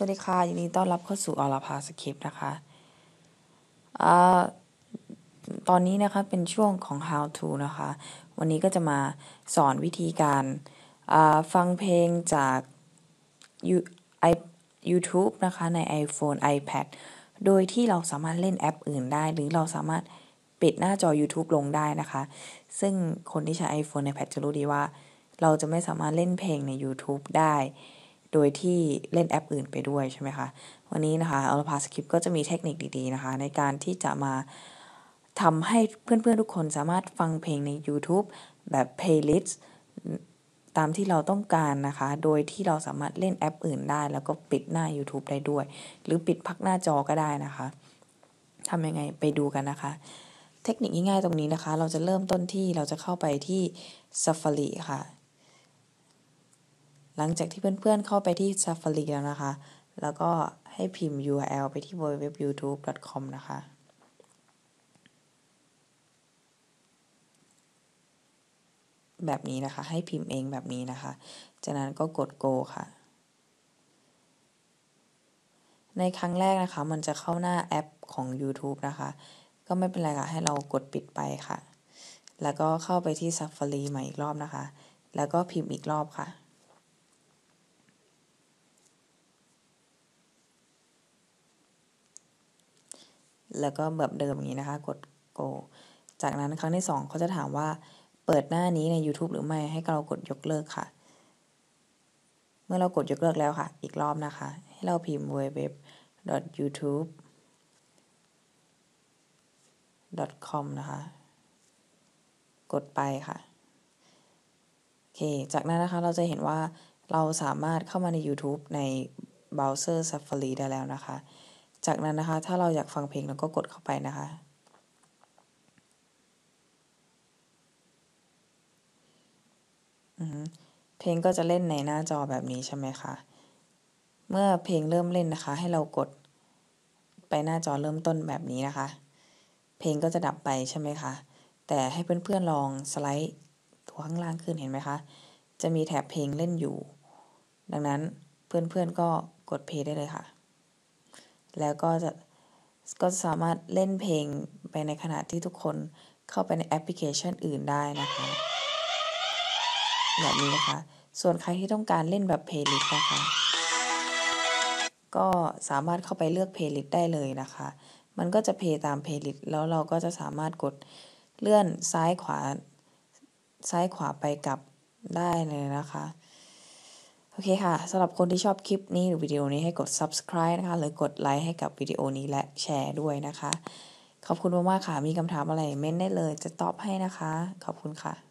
สวัสดีค่ะ ยินดีต้อนรับเข้าสู่อลาพาสคริปต์นะคะอตอนนี้นะคะเป็นช่วงของ how to นะคะ วันนี้ก็จะมาสอนวิธีการฟังเพลงจาก YouTube นะคะ ใน iPhone iPad โดยที่เราสามารถเล่นแอปอื่นได้ หรือเราสามารถปิดหน้าจอ YouTube ลงได้นะคะ ซึ่งคนที่ใช้ iPhone iPad จะรู้ดีว่า เราจะไม่สามารถเล่นเพลงใน YouTube ได้ โดยที่เล่นแอปอื่นไปด้วยใช่ไหมคะ วันนี้นะคะอัลพาสคริปก็จะมีเทคนิคดีๆนะคะ ในการที่จะมาทำให้เพื่อนๆทุกคนสามารถฟังเพลงใน YouTube แบบ playlist ตามที่เราต้องการนะคะ โดยที่เราสามารถเล่นแอปอื่นได้ แล้วก็ปิดหน้า YouTube ได้ด้วย หรือปิดพักหน้าจอก็ได้นะคะทำยังไงไปดูกันนะคะ เทคนิคง่ายๆตรงนี้นะคะ เราจะเริ่มต้นที่เราจะเข้าไปที่ Safari ค่ะ หลังจากที่เพื่อนๆเข้าไปที่ Safari แล้วนะคะ แล้วก็ให้พิมพ์ URL ไปที่ www.youtube.com นะคะ แบบนี้นะคะ ให้พิมพ์เองแบบนี้นะคะ จากนั้นก็กด go ค่ะ ในครั้งแรกนะคะ มันจะเข้าหน้าแอปของ YouTube นะคะ ก็ไม่เป็นไรค่ะ ให้เรากดปิดไปค่ะ แล้วก็เข้าไปที่ Safari ใหม่อีกรอบนะคะ แล้วก็พิมพ์อีกรอบค่ะ แล้วก็แบบเดิมอย่างนี้นะคะ กด go จากนั้นครั้งที่ 2 เขาจะถามว่าเปิดหน้านี้ใน YouTube หรือไม่ให้เรากดยกเลิกค่ะ เมื่อเรากดยกเลิกแล้วค่ะ อีกรอบนะคะ ให้เราพิมพ์ www youtube com นะคะ กดไปค่ะโอเค จากนั้นนะคะเราจะเห็นว่าเราสามารถเข้ามาใน YouTube ในเบราว์เซอร์ Safari ได้แล้วนะคะ จากนั้นนะคะ ถ้าเราอยากฟังเพลงเราก็กดเข้าไปนะคะ เพลงก็จะเล่นในหน้าจอแบบนี้ใช่ไหมคะ เมื่อเพลงเริ่มเล่นนะคะ ให้เรากดไปหน้าจอเริ่มต้นแบบนี้นะคะ เพลงก็จะดับไปใช่ไหมคะ แต่ให้เพื่อนๆลองสไลด์ตัวข้างล่างขึ้นเห็นไหมคะ จะมีแถบเพลงเล่นอยู่ ดังนั้นเพื่อนๆก็กดเพลย์ได้เลยค่ะ แล้วก็จะก็สามารถเล่นเพลงไปในขณะที่ทุกคนเข้าไปในแอปพลิเคชันอื่นได้นะคะแบบนี้นะคะ ส่วนใครที่ต้องการเล่นแบบเพลย์ลิสต์นะคะ ก็สามารถเข้าไปเลือกเพลย์ลิสต์ได้เลยนะคะ มันก็จะเพย์ตามเพลย์ลิสต์แล้วเราก็จะสามารถกดเลื่อนซ้ายขวา ซ้ายขวาไปกลับได้เลยนะคะ โอเคค่ะ สำหรับคนที่ชอบคลิปนี้หรือวิดีโอนี้ให้กด subscribe นะคะ หรือกดไลค์ให้กับวิดีโอนี้และแชร์ด้วยนะคะ ขอบคุณมากๆค่ะ มีคำถามอะไรเม้นได้เลย จะตอบให้นะคะ ขอบคุณค่ะ